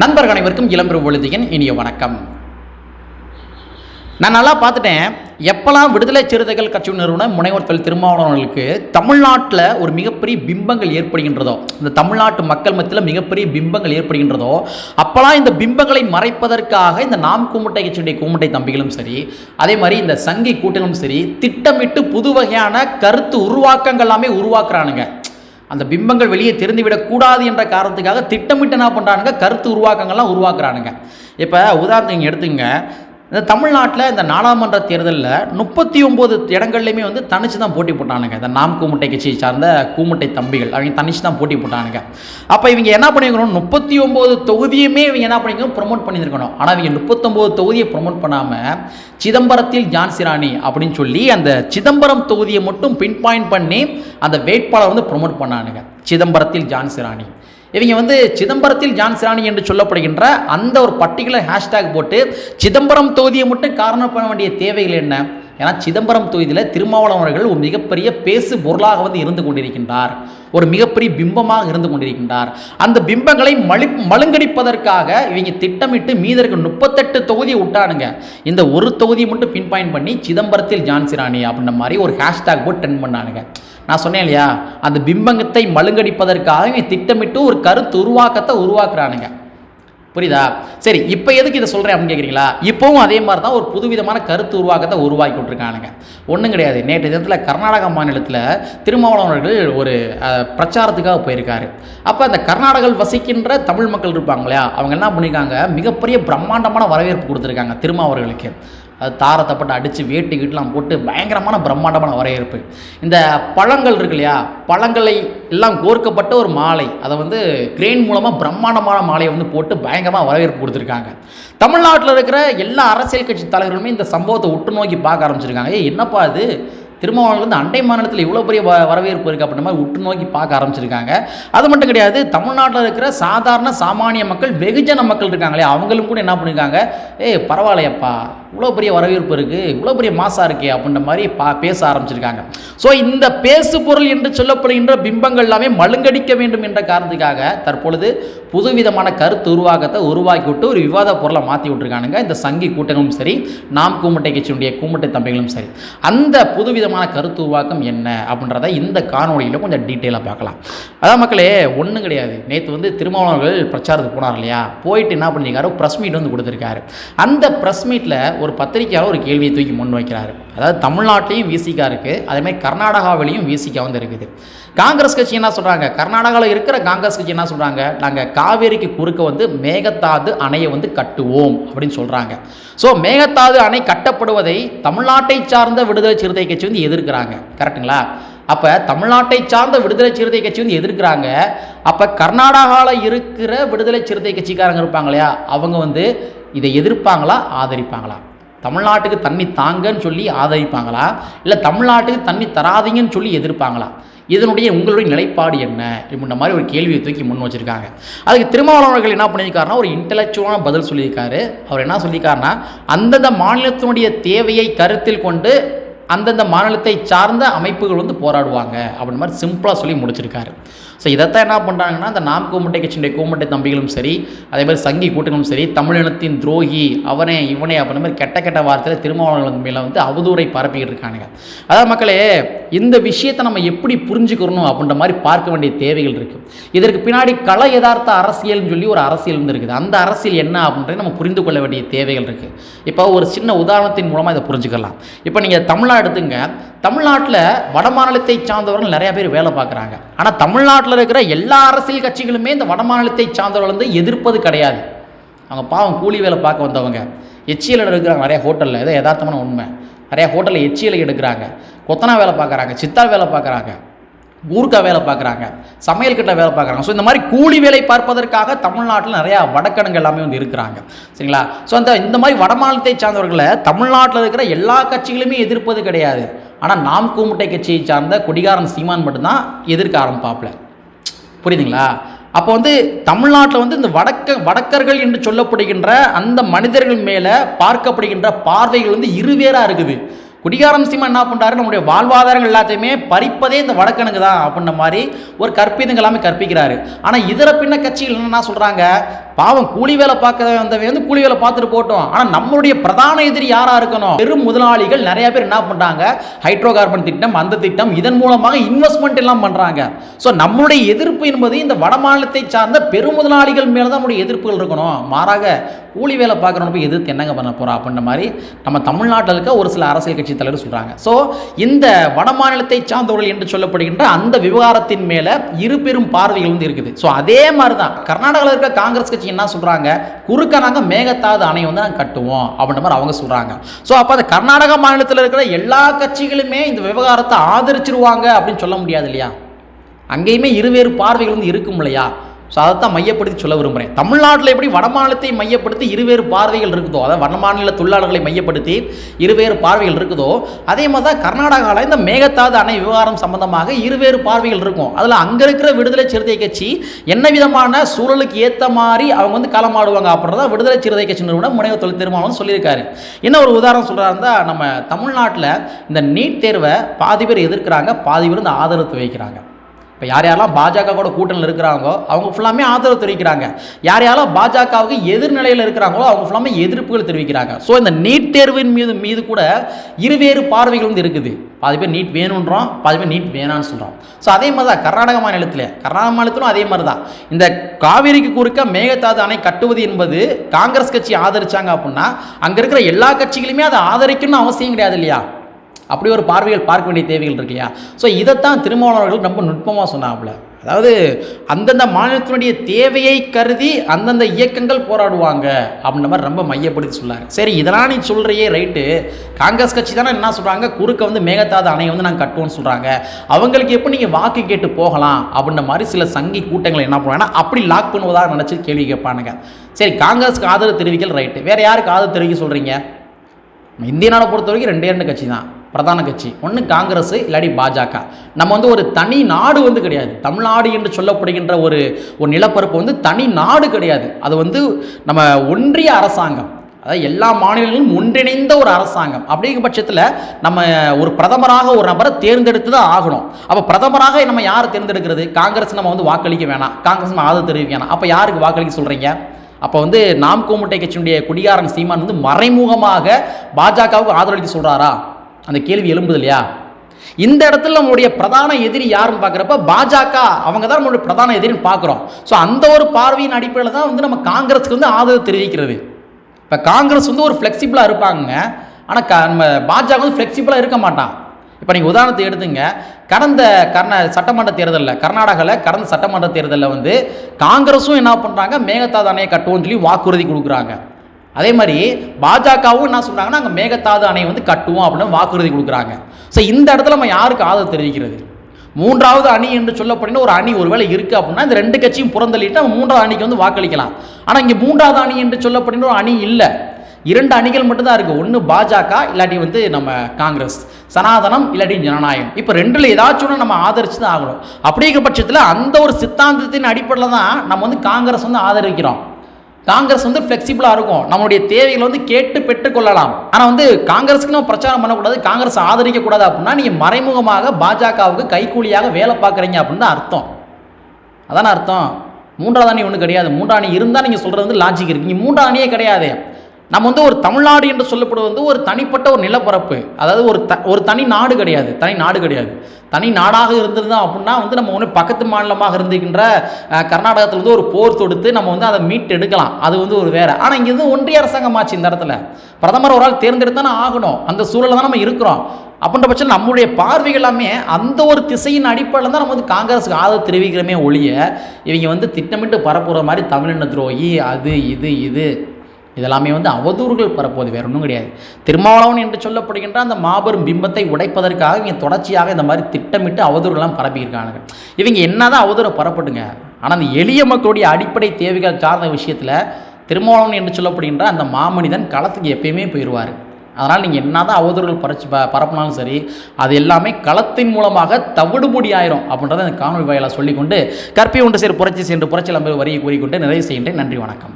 நண்பர்கள் அனைவருக்கும் இளம்பெரு ஒழுதியின் இனிய வணக்கம். நான் நல்லா பார்த்துட்டேன். எப்போல்லாம் விடுதலை சிறுத்தைகள் கட்சி நிறுவனம் முனைவர் தொழில் திருமாவளவர்களுக்கு தமிழ்நாட்டில் ஒரு மிகப்பெரிய பிம்பங்கள் ஏற்படுகின்றதோ இந்த தமிழ்நாட்டு மக்கள் மத்தியில் மிகப்பெரிய பிம்பங்கள் ஏற்படுகின்றதோ அப்போல்லாம் இந்த பிம்பங்களை மறைப்பதற்காக இந்த நாம் கூமுட்டை கட்சியுடைய கூமுட்டை தம்பிகளும் சரி அதே மாதிரி இந்த சங்கி கூட்டங்களும் சரி திட்டமிட்டு புது வகையான கருத்து உருவாக்கங்கள் எல்லாமே உருவாக்குறானுங்க. அந்த பிம்பங்கள் வெளியே தெரிந்துவிடக்கூடாது என்ற காரணத்துக்காக திட்டமிட்டு என்ன பண்ணுறானுங்க கருத்து உருவாக்கங்கள்லாம் உருவாக்குறானுங்க. இப்போ உதாரணத்துக்கு எடுத்துங்க இந்த தமிழ்நாட்டில் இந்த நாடாளுமன்ற தேர்தலில் முப்பத்தி ஒம்பது இடங்கள்லையுமே வந்து தனிச்சு தான் போட்டி போட்டானுங்க. இந்த நாம் கூமுட்டை கட்சியை சார்ந்த கூமுட்டை தம்பிகள். அவங்க தனிச்சு தான் போட்டி போட்டானுங்க. அப்போ இவங்க என்ன பண்ணிக்கணும் முப்பத்தி ஒம்பது தொகுதியுமே இவங்க என்ன பண்ணிக்கணும் ப்ரொமோட் பண்ணியிருக்கணும் ஆனால் இவங்க முப்பத்தொம்போது தொகுதியை ப்ரொமோட் பண்ணாமல் சிதம்பரத்தில் ஜான்சி ராணி அப்படின்னு சொல்லி அந்த சிதம்பரம் தொகுதியை மட்டும் பின் பாயிண்ட் பண்ணி அந்த வேட்பாளர் வந்து ப்ரொமோட் பண்ணானுங்க. சிதம்பரத்தில் ஜான்சி ராணி இவங்க வந்து சிதம்பரத்தில் ஜான்சிராணி என்று சொல்லப்படுகின்ற அந்த ஒரு பர்டிகுலர் ஹேஷ்டேக் போட்டு சிதம்பரம் தொகுதியை மட்டும் காரணம் பண்ண வேண்டிய தேவைகள் என்ன? ஏன்னா சிதம்பரம் தொகுதியில் திருமாவளவன் அவர்கள் ஒரு மிகப்பெரிய பேசு பொருளாக வந்து இருந்து கொண்டிருக்கின்றார். ஒரு மிகப்பெரிய பிம்பமாக இருந்து கொண்டிருக்கின்றார். அந்த பிம்பங்களை மலி மழுங்கடிப்பதற்காக இவங்க திட்டமிட்டு மீதற்கு முப்பத்தெட்டு தொகுதியை விட்டானுங்க. இந்த ஒரு தொகுதியை மட்டும் பின்பாயின் பண்ணி சிதம்பரத்தில் ஜான்சிராணி அப்படின்ற மாதிரி ஒரு ஹேஷ்டேக் போட்டு டென் பண்ணானுங்க. நான் சொன்னேன் இல்லையா? அந்த பிம்பங்கத்தை மழுங்கடிப்பதற்காக இவன் திட்டமிட்டு ஒரு கருத்து உருவாக்கத்தை உருவாக்குறானுங்க. புரியுதா? சரி இப்போ எதுக்கு இதை சொல்கிறேன் அப்படின்னு கேட்குறீங்களா இப்போவும் அதே மாதிரி தான் ஒரு புதுவிதமான கருத்து உருவாக்கத்தை உருவாக்கி விட்ருக்கானுங்க ஒன்றும் கிடையாது. நேற்று தினத்தில் கர்நாடகா மாநிலத்தில் திருமாவளவர்கள் ஒரு பிரச்சாரத்துக்காக போயிருக்காரு. அப்போ அந்த கர்நாடகம் வசிக்கின்ற தமிழ் மக்கள் இருப்பாங்க இல்லையா? அவங்க என்ன பண்ணியிருக்காங்க மிகப்பெரிய பிரம்மாண்டமான வரவேற்பு கொடுத்துருக்காங்க திருமாவர்களுக்கு அது தாரத்தைப்பட்டு அடித்து வேட்டி கீட்டெலாம் போட்டு பயங்கரமான பிரம்மாண்டமான வரவேற்பு. இந்த பழங்கள் இருக்கு இல்லையா? பழங்களை எல்லாம் கோர்க்கப்பட்ட ஒரு மாலை. அதை வந்து கிரெயின் மூலமாக பிரம்மாண்டமான மாலையை வந்து போட்டு பயங்கரமாக வரவேற்பு கொடுத்துருக்காங்க. தமிழ்நாட்டில் இருக்கிற எல்லா அரசியல் கட்சி தலைவர்களுமே இந்த சம்பவத்தை உற்று நோக்கி பார்க்க ஆரம்பிச்சிருக்காங்க. ஏ என்னப்பா இது? திருமாவளவன் வந்து அண்டை மாநிலத்தில் இவ்வளோ பெரிய வ வரவேற்பு இருக்குது அப்படின்ற மாதிரி உற்று நோக்கி பார்க்க ஆரம்பிச்சிருக்காங்க. அது மட்டும் கிடையாது தமிழ்நாட்டில் இருக்கிற சாதாரண சாமானிய மக்கள் வெகுஜன மக்கள் இருக்காங்களே அவங்களும் கூட என்ன பண்ணியிருக்காங்க ஏய் பரவாயில்லையப்பா. இவ்வளோ பெரிய வரவேற்பு இருக்குது இவ்வளோ பெரிய மாசாக இருக்கே அப்படின்ற மாதிரி பா பேச ஆரம்பிச்சிருக்காங்க. ஸோ இந்த பேசு பொருள் என்று சொல்லப்படுகின்ற பிம்பங்கள் எல்லாமே மழுங்கடிக்க வேண்டும் என்ற காரணத்துக்காக தற்பொழுது புதுவிதமான கருத்து உருவாக்கத்தை உருவாக்கி விட்டு ஒரு விவாத பொருளை மாற்றி விட்டுருக்கானுங்க. இந்த சங்கி கூட்டங்களும் சரி நாம் கூமுட்டை கட்சியுடைய கூமட்டை தம்பிகளும் சரி. அந்த புதுவிதமான கருத்து உருவாக்கம் என்ன அப்படின்றத இந்த காணொலியில் கொஞ்சம் டீட்டெயிலாக பார்க்கலாம். அதான் மக்களே ஒன்றும் கிடையாது. நேற்று வந்து திருமாவளவர்கள் பிரச்சாரத்துக்கு போனார் இல்லையா? போயிட்டு என்ன பண்ணியிருக்காரு ப்ரெஸ் மீட் வந்து கொடுத்துருக்காரு. அந்த ப்ரெஸ் மீட்டில் ஒரு பத்திரிக்கையாளர் ஒரு கேள்வியை தூக்கி முன் வைக்கிறாரு. அதாவது தமிழ்நாட்டிலையும் விசிகா இருக்குது அதேமாதிரி கர்நாடகாவிலையும் விசிகா வந்து இருக்குது. காங்கிரஸ் கட்சி என்ன சொல்கிறாங்க கர்நாடகாவில் இருக்கிற காங்கிரஸ் கட்சி என்ன சொல்கிறாங்க நாங்கள் காவேரிக்கு குறுக்க வந்து மேகத்தாது அணையை வந்து கட்டுவோம் அப்படின்னு சொல்கிறாங்க ஸோ மேகத்தாது அணை கட்டப்படுவதை தமிழ்நாட்டை சார்ந்த விடுதலை சிறுத்தை கட்சி வந்து எதிர்க்கிறாங்க. கரெக்ட்டுங்களா அப்போ தமிழ்நாட்டை சார்ந்த விடுதலை சிறுத்தை கட்சி வந்து எதிர்க்கிறாங்க. அப்போ கர்நாடகாவில் இருக்கிற விடுதலை சிறுத்தை கட்சிக்காரங்க இருப்பாங்க இல்லையா? அவங்க வந்து இதை எதிர்ப்பாங்களா? ஆதரிப்பாங்களா? தமிழ்நாட்டுக்கு தண்ணி தாங்கன்னு சொல்லி ஆதரிப்பாங்களா? இல்லை தமிழ்நாட்டுக்கு தண்ணி தராதீங்கன்னு சொல்லி எதிர்ப்பாங்களா? இதனுடைய உங்களுடைய நிலைப்பாடு என்ன? இப்படின்ற மாதிரி ஒரு கேள்வியை தூக்கி முன் வச்சுருக்காங்க. அதுக்கு திருமாவளவர்கள் என்ன பண்ணியிருக்காருன்னா ஒரு இன்டலெக்சுவலான பதில் சொல்லியிருக்காரு. அவர் என்ன சொல்லியிருக்காருன்னா அந்தந்த மாநிலத்தினுடைய தேவையை கருத்தில் கொண்டு அந்தந்த மாநிலத்தை சார்ந்த அமைப்புகள் வந்து போராடுவாங்க அப்படின்ற மாதிரி சிம்பிளாக சொல்லி முடிச்சிருக்காரு. ஸோ இதைத்தான் என்ன பண்ணுறாங்கன்னா அந்த நாம் கூமுட்டை கட்சியினுடைய கூமுட்டை தம்பிகளும் சரி அதே மாதிரி சங்கி கூட்டங்களும் சரி தமிழினத்தின் துரோகி அவனே இவனே அப்படின்ற மாதிரி கெட்ட கெட்ட வார்த்தையில் திருமாவளவன் மேலே வந்து அவதூறை பரப்பிக்கிட்டு இருக்கானுங்க. அதாவது மக்களே இந்த விஷயத்தை நம்ம எப்படி புரிஞ்சுக்கிறணும் அப்படின்ற மாதிரி பார்க்க வேண்டிய தேவைகள் இருக்குது இதற்கு பின்னாடி கல யதார்த்த அரசியல்னு சொல்லி ஒரு அரசியல் வந்து இருக்குது. அந்த அரசியல் என்ன அப்படின்றத நம்ம புரிந்து கொள்ள வேண்டிய தேவைகள் இருக்குது இப்போ ஒரு சின்ன உதாரணத்தின் மூலமாக இதை புரிஞ்சுக்கலாம். இப்போ நீங்கள் தமிழ்நாடு எடுத்துங்க தமிழ்நாட்டில் வடமாநிலத்தை சார்ந்தவர்கள் நிறைய பேர் வேலை பார்க்குறாங்க. ஆனால் தமிழ்நாட்டில் இருக்கிற எல்லா அரசியல் கட்சிகளுமே இந்த வடமாநிலத்தை சார்ந்தவர்கள் வந்து எதிர்ப்பது கிடையாது. அவங்க பாவம் கூலி வேலை பார்க்க வந்தவங்க. எச்சியில் எடுக்கிறாங்க நிறைய ஹோட்டலில் ஏதோ யதார்த்தமான உண்மை. நிறைய ஹோட்டலில் எச்சியலை எடுக்கிறாங்க. கொத்தனா வேலை பார்க்குறாங்க சித்தா வேலை பார்க்குறாங்க. ஊருக்கா வேலை பார்க்குறாங்க சமையல் கிட்ட வேலை பார்க்குறாங்க. ஸோ இந்த மாதிரி கூலி வேலை பார்ப்பதற்காக தமிழ்நாட்டில் நிறையா வடக்கணுங்க எல்லாமே வந்து இருக்கிறாங்க. சரிங்களா? ஸோ அந்த இந்த மாதிரி வடமாநிலத்தை சார்ந்தவர்களை தமிழ்நாட்டில் இருக்கிற எல்லா கட்சிகளுமே எதிர்ப்பது கிடையாது. ஆனால் நாம் கூமுட்டை கட்சியை சார்ந்த கொடிகாரன் சீமான் மட்டும்தான் எதிர்க்க ஆரம்பிப்பாப்ல புரியுதுங்களா? அப்போ வந்து தமிழ்நாட்டில் வந்து இந்த வடக்க வடக்கர்கள் என்று சொல்லப்படுகின்ற அந்த மனிதர்கள் மேலே பார்க்கப்படுகின்ற பார்வைகள் வந்து இருவேறாக இருக்குது. குடிகாரம் சீமா என்ன பண்ணுறாரு நம்முடைய வாழ்வாதாரங்கள் எல்லாத்தையுமே பறிப்பதே இந்த வடக்கணுக்கு தான் அப்படின்ற மாதிரி ஒரு கற்பிதங்கள் எல்லாமே கற்பிக்கிறாரு. ஆனால் இதர பின்ன கட்சிகள் என்னென்னா சொல்கிறாங்க பாவம் கூலி வேலை பார்க்க வந்தவன் வந்து கூலி வேலை பார்த்துட்டு போட்டோம் ஆனால் நம்மளுடைய பிரதான எதிரி யாராக இருக்கணும்? பெரும் முதலாளிகள் நிறைய பேர் என்ன பண்ணுறாங்க ஹைட்ரோ கார்பன் திட்டம் அந்த திட்டம் இதன் மூலமாக இன்வெஸ்ட்மெண்ட் எல்லாம் பண்ணுறாங்க ஸோ நம்மளுடைய எதிர்ப்பு என்பது இந்த வட மாநிலத்தை சார்ந்த பெரும் முதலாளிகள் மேலே தான் நம்முடைய எதிர்ப்புகள் இருக்கணும். மாறாக கூலி வேலை பார்க்குறவங்க போய் எதிர்த்து என்னங்க பண்ண போகிறோம் அப்படின்ற மாதிரி நம்ம தமிழ்நாட்டில் இருக்க ஒரு சில அரசியல் கட்சி தலைவர் சொல்கிறாங்க ஸோ இந்த வட மாநிலத்தை சார்ந்தவர்கள் என்று சொல்லப்படுகின்ற அந்த விவகாரத்தின் மேலே இரு பெரும் பார்வைகள் வந்து இருக்குது. ஸோ அதே மாதிரி தான் கர்நாடகாவில் இருக்க காங்கிரஸ் கட்சி என்ன சொல்கிறாங்க குறுக்க நாங்கள் மேகத்தாது அணை வந்து நாங்கள் கட்டுவோம் அப்படின்ற மாதிரி அவங்க சொல்கிறாங்க ஸோ அப்போ அந்த கர்நாடகா மாநிலத்தில் இருக்கிற எல்லா கட்சிகளுமே இந்த விவகாரத்தை ஆதரிச்சிருவாங்க அப்படின்னு சொல்ல முடியாது இல்லையா? அங்கேயுமே இருவேறு பார்வைகள் வந்து இருக்கும் இல்லையா ஸோ அதை தான் மையப்படுத்தி சொல்ல விரும்புகிறேன் தமிழ்நாட்டில் எப்படி வடமாநிலத்தை மையப்படுத்தி இருவேறு பார்வைகள் இருக்குதோ அதாவது வடமாநில தொழிலாளர்களை மையப்படுத்தி இருவேறு பார்வைகள் இருக்குதோ அதே மாதிரி தான் கர்நாடகாவில் இந்த மேகதாது அணை விவகாரம் சம்பந்தமாக இருவேறு பார்வைகள் இருக்கும். அதில் அங்கே இருக்கிற விடுதலை சிறுத்தை கட்சி என்ன விதமான சூழலுக்கு ஏற்ற மாதிரி அவங்க வந்து களமாடுவாங்க அப்படின்றத விடுதலை சிறுத்தை கட்சி நிறுவனம் முனைவர் தொழில் திருமாவளவன் சொல்லியிருக்காரு. என்ன ஒரு உதாரணம் சொல்கிறாருந்தா நம்ம தமிழ்நாட்டில் இந்த நீட் தேர்வை பாதி பேர் எதிர்க்கிறாங்க பாதி பேர் இந்த ஆதரவு வைக்கிறாங்க இப்போ யார் யாரெல்லாம் பாஜக கூட கூட்டணியில் இருக்கிறாங்களோ அவங்க ஃபுல்லாமே ஆதரவு தெரிவிக்கிறாங்க. யார் யாரெல்லாம் பாஜகவுக்கு எதிர்நிலையில் இருக்கிறாங்களோ அவங்க ஃபுல்லாமே எதிர்ப்புகள் தெரிவிக்கிறாங்க. ஸோ இந்த நீட் தேர்வின் மீது மீது கூட இருவேறு பார்வைகள் வந்து இருக்குது. பாதி பேர் நீட் வேணுன்றோம் பாதி பேர் நீட் வேணான்னு சொல்கிறோம் ஸோ அதே மாதிரி தான் கர்நாடக மாநிலத்தில். கர்நாடக மாநிலத்திலும் அதே மாதிரி தான் இந்த காவிரிக்கு குறுக்க மேகதாது அணை கட்டுவது என்பது காங்கிரஸ் கட்சி ஆதரிச்சாங்க அப்படின்னா அங்கே இருக்கிற எல்லா கட்சிகளுமே அதை ஆதரிக்கணும்னு அவசியம் கிடையாது இல்லையா? அப்படி ஒரு பார்வைகள் பார்க்க வேண்டிய தேவைகள் இருக்கு இல்லையா? ஸோ இதைத்தான் திருமாவளவர்கள் ரொம்ப நுட்பமாக சொன்னாப்புல. அதாவது அந்தந்த மாநிலத்தினுடைய தேவையை கருதி அந்தந்த இயக்கங்கள் போராடுவாங்க அப்படின்ற மாதிரி ரொம்ப மையப்படுத்தி சொல்லாங்க சரி இதெல்லாம் நீ சொல்கிறியே ரைட்டு. காங்கிரஸ் கட்சி தானே என்ன சொல்கிறாங்க குறுக்க வந்து மேகத்தாத அணையை வந்து நாங்கள் கட்டுவோம்னு சொல்கிறாங்க அவங்களுக்கு எப்போ நீங்கள் வாக்கு கேட்டு போகலாம் அப்படின்ற மாதிரி சில சங்கி கூட்டங்களை என்ன பண்ணுவாங்கன்னா அப்படி லாக் பண்ணுவதாக நினச்சி கேள்வி கேட்பானுங்க. சரி காங்கிரஸ்க்கு ஆதரவு தெரிவிக்கல் ரைட்டு. வேறு யாருக்கு ஆதரவு தெரிவிக்க சொல்கிறீங்க இந்திய நாடை பொறுத்த வரைக்கும் ரெண்டே ரெண்டு கட்சி தான். பிரதான கட்சி. ஒன்று காங்கிரஸ் இல்லாட்டி பாஜக. நம்ம வந்து ஒரு தனி நாடு வந்து கிடையாது. தமிழ்நாடு என்று சொல்லப்படுகின்ற ஒரு ஒரு நிலப்பரப்பு வந்து தனி நாடு கிடையாது. அது வந்து நம்ம ஒன்றிய அரசாங்கம். அதாவது எல்லா மாநிலங்களும் ஒன்றிணைந்த ஒரு அரசாங்கம். அப்படிங்கிற பட்சத்தில் நம்ம ஒரு பிரதமராக ஒரு நபரை தேர்ந்தெடுத்து தான் ஆகணும். அப்போ பிரதமராக நம்ம யார் தேர்ந்தெடுக்கிறது? காங்கிரஸ் நம்ம வந்து வாக்களிக்க வேணாம். காங்கிரஸ் நம்ம ஆதரவு தெரிவிக்க வேணாம். அப்போ யாருக்கு வாக்களிக்க சொல்கிறீங்க அப்போ வந்து நாம் கோமுட்டை கட்சியினுடைய குடியாரன் சீமான் வந்து மறைமுகமாக பாஜகவுக்கு ஆதரவளிக்க சொல்கிறாரா அந்த கேள்வி எழும்புது இல்லையா? இந்த இடத்துல நம்மளுடைய பிரதான எதிரி யாருன்னு பார்க்குறப்ப பாஜக அவங்க தான் நம்மளுடைய பிரதான எதிரின்னு பார்க்குறோம். ஸோ அந்த ஒரு பார்வையின் அடிப்படையில் தான் வந்து நம்ம காங்கிரஸுக்கு வந்து ஆதரவு தெரிவிக்கிறது. இப்போ காங்கிரஸ் வந்து ஒரு ஃப்ளெக்சிபிளாக இருப்பாங்க. ஆனால் க நம்ம பாஜக வந்து ஃப்ளெக்சிபிளாக இருக்க மாட்டான். இப்போ நீங்கள் உதாரணத்தை எடுத்துங்க. கடந்த கர்நா சட்டமன்ற தேர்தலில் கர்நாடகாவில் கடந்த சட்டமன்ற தேர்தலில் வந்து காங்கிரஸும் என்ன பண்ணுறாங்க மேகதாதானையை அணையை கட்டுவோம்னு சொல்லி வாக்குறுதி கொடுக்குறாங்க. அதே மாதிரி பாஜகவும் என்ன சொல்கிறாங்கன்னா அங்கே மேகத்தாது அணை வந்து கட்டுவோம் அப்படின்னு வாக்குறுதி கொடுக்குறாங்க. ஸோ இந்த இடத்துல நம்ம யாருக்கு ஆதரவு தெரிவிக்கிறது? மூன்றாவது அணி என்று சொல்லப்படுகிற ஒரு அணி ஒருவேளை இருக்குது அப்படின்னா இந்த ரெண்டு கட்சியும் புறந்தள்ளிட்டு நம்ம மூன்றாவது அணிக்கு வந்து வாக்களிக்கலாம். ஆனால் இங்கே மூன்றாவது அணி என்று சொல்லப்படுகிற ஒரு அணி இல்லை. இரண்டு அணிகள் மட்டும்தான் இருக்குது ஒன்று பாஜக இல்லாட்டி வந்து நம்ம காங்கிரஸ். சனாதனம் இல்லாட்டி ஜனநாயகம். இப்போ ரெண்டில் ஏதாச்சும் ஒன்று நம்ம ஆதரிச்சு தான் ஆகணும். அப்படிங்கிற பட்சத்தில் அந்த ஒரு சித்தாந்தத்தின் அடிப்படையில் தான் நம்ம வந்து காங்கிரஸ் வந்து ஆதரிக்கிறோம். காங்கிரஸ் வந்து ஃப்ளெக்சிபிளாக இருக்கும். நம்மளுடைய தேவைகளை வந்து கேட்டு பெற்றுக்கொள்ளலாம் ஆனால் வந்து காங்கிரஸுக்கு நம்ம பிரச்சாரம் பண்ணக்கூடாது. காங்கிரஸ் ஆதரிக்கக்கூடாது அப்படின்னா நீங்கள் மறைமுகமாக பாஜகவுக்கு கைக்கூலியாக வேலை பார்க்குறீங்க அப்படின்னு தான் அர்த்தம். அதான அர்த்தம்? மூன்றாவது அணி ஒன்றும் கிடையாது. மூன்றாம் அணி இருந்தால் நீங்கள் சொல்கிறது வந்து லாஜிக் இருக்கு. இங்கே மூன்றாம் அணியே கிடையாது. நம்ம வந்து ஒரு தமிழ்நாடு என்று சொல்லப்படுவது வந்து ஒரு தனிப்பட்ட ஒரு நிலப்பரப்பு. அதாவது ஒரு த ஒரு தனி நாடு கிடையாது. தனி நாடு கிடையாது. தனி நாடாக இருந்திருந்தோம் அப்படின்னா வந்து நம்ம ஒன்று பக்கத்து மாநிலமாக இருந்துக்கின்ற கர்நாடகத்தில் வந்து ஒரு போர் தொடுத்து நம்ம வந்து அதை மீட்டு எடுக்கலாம் அது வந்து ஒரு வேறு. ஆனால் இங்கே வந்து ஒன்றிய அரசாங்கமாச்சு இந்த இடத்துல. பிரதமர் ஒரு ஆள் தேர்ந்தெடுத்தானே ஆகணும். அந்த சூழலில் தான் நம்ம இருக்கிறோம். அப்படின்ற பட்சம் நம்முடைய பார்வைகள் எல்லாமே அந்த ஒரு திசையின் அடிப்படையில் தான் நம்ம வந்து காங்கிரஸுக்கு ஆதரவு தெரிவிக்கிறோமே ஒழிய இவங்க வந்து திட்டமிட்டு பரப்புகிற மாதிரி தமிழின துரோகி அது இது இது. இதெல்லாமே வந்து அவதூறுகள் பரப்புவது வேற ஒன்றும் கிடையாது. திருமாவளவன் என்று சொல்லப்படுகின்ற அந்த மாபெரும் பிம்பத்தை உடைப்பதற்காக இவங்க தொடர்ச்சியாக இந்த மாதிரி திட்டமிட்டு அவதூறுலாம் பரப்பியிருக்காங்க இவங்க என்னதான் அவதூறை பரப்பட்டுங்க ஆனால் அந்த எளிய மக்களுடைய அடிப்படை தேவைகள் சார்ந்த விஷயத்தில் திருமாவளவன் என்று சொல்லப்படுகின்ற அந்த மாமனிதன் களத்துக்கு எப்பயுமே போயிடுவார் அதனால் நீங்கள் என்னதான் அவதூறுகள் பரச்சு ப பரப்பினாலும் சரி அது எல்லாமே களத்தின் மூலமாக தவிடுபொடி ஆயிரும் அப்படின்றத இந்த காணொலி வாயிலாக சொல்லிக்கொண்டு கற்பி ஒன்று சேர் புரட்சி சென்று புரட்சி நம்ப வரியை கூறிக்கொண்டு நிறைவு செய்கின்றேன். நன்றி வணக்கம்.